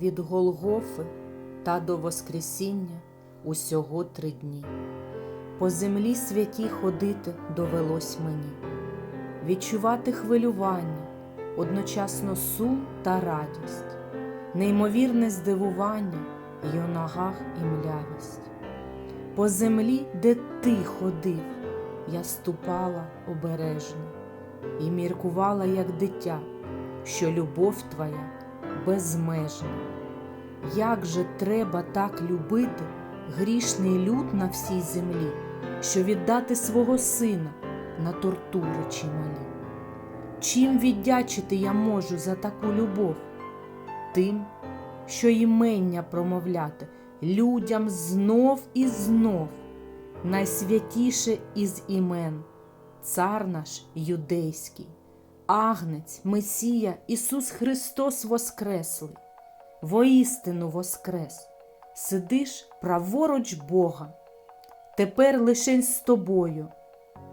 від Голгофи та до Воскресіння усього три дні. По землі святій ходити довелось мені, відчувати хвилювання, одночасно сум та радість, неймовірне здивування й у ногах і млявість. По землі, де ти ходив, я ступала обережно і міркувала, як дитя, що любов твоя безмежна. Як же треба так любити грішний люд на всій землі, що віддати свого сина на тортури чималі? Чим віддячити я можу за таку любов? Тим, що імення промовляти людям знов і знов, найсвятіше із імен, цар наш юдейський, агнець, Месія, Ісус Христос Воскреслий, воістину воскрес, сидиш праворуч Бога, тепер лишень з тобою,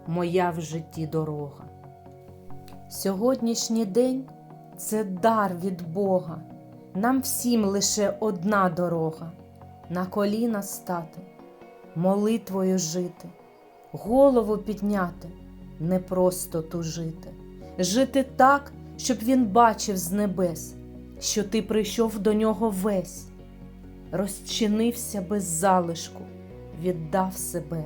моя в житті дорога. Сьогоднішній день це дар від Бога. Нам всім лише одна дорога на коліна стати, молитвою жити, голову підняти, не просто тужити, жити так, щоб він бачив з небес, що ти прийшов до нього весь, розчинився без залишку, віддав себе,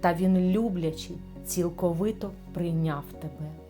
та він люблячий, цілковито прийняв тебе.